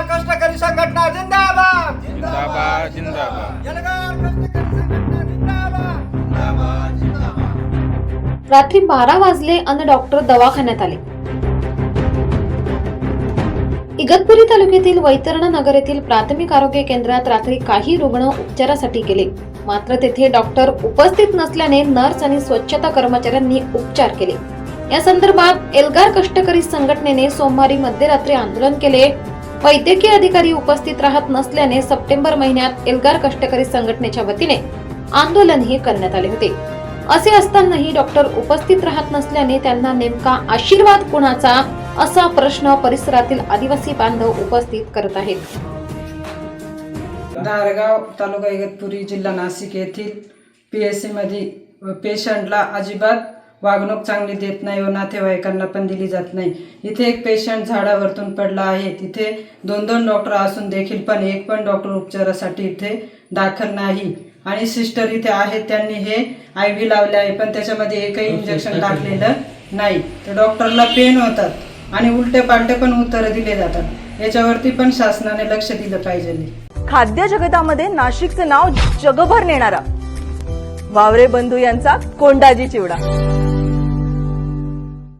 संघटना जिंदाबाद! जिंदाबाद जिंदाबाद. एल्गार कष्टकरी संघटना जिंदाबाद! जिंदाबाद जिंदाबाद. रात्री बारा वाजले अन डॉक्टर दवाखान्यात आले. इगतपुरी तालुक्यातील वैतरणा नगर येथील प्राथमिक आरोग्य केंद्रात रात्री काही रुग्ण उपचारासाठी गेले. मात्र तेथे डॉक्टर उपस्थित नसल्याने नर्स आणि स्वच्छता कर्मचाऱ्यांनी उपचार केले. या संदर्भात एल्गार कष्टकरी संघटनेने सोमवारी मध्यरात्री आंदोलन केले. वैद्यकीय अधिकारी उपस्थित राहत नसल्याने सप्टेंबर महिन्यात एल्गार कष्टकरी संघटनेच्या वतीने आंदोलनही करण्यात आले होते. असे असतानाही डॉक्टर उपस्थित राहत नसल्याने त्यांना नेमका आशीर्वाद कुणाचा असा प्रश्न परिसरातील आदिवासी बांधव उपस्थित करत आहेत. धारगाव तालुका इगतपुरी जिल्हा नाशिक येथील पी एस सी मध्ये पेशंटला अजिबात वागणूक चांगली देत नाही व नातेवाईकांना पण दिली जात नाही. इथे एक पेशंट झाडावरतून पडला आहे. तिथे दोन दोन डॉक्टर असून देखील पण एक पण डॉक्टर उपचारासाठी इथे दाखल नाही. आणि सिस्टर इथे आहेत त्यांनी हे आय व्ही लावले आहे पण त्याच्यामध्ये एकही इंजेक्शन टाकलेलं नाही. तर डॉक्टरला पेन होतात आणि उलटे पालटे पण उत्तरं दिले जातात. याच्यावरती पण शासनाने लक्ष दिलं पाहिजे. खाद्य जगतामध्ये नाशिकचं नाव जगभर नेणारा. वावरे बंधू यांचा कोंडाजी चिवडा.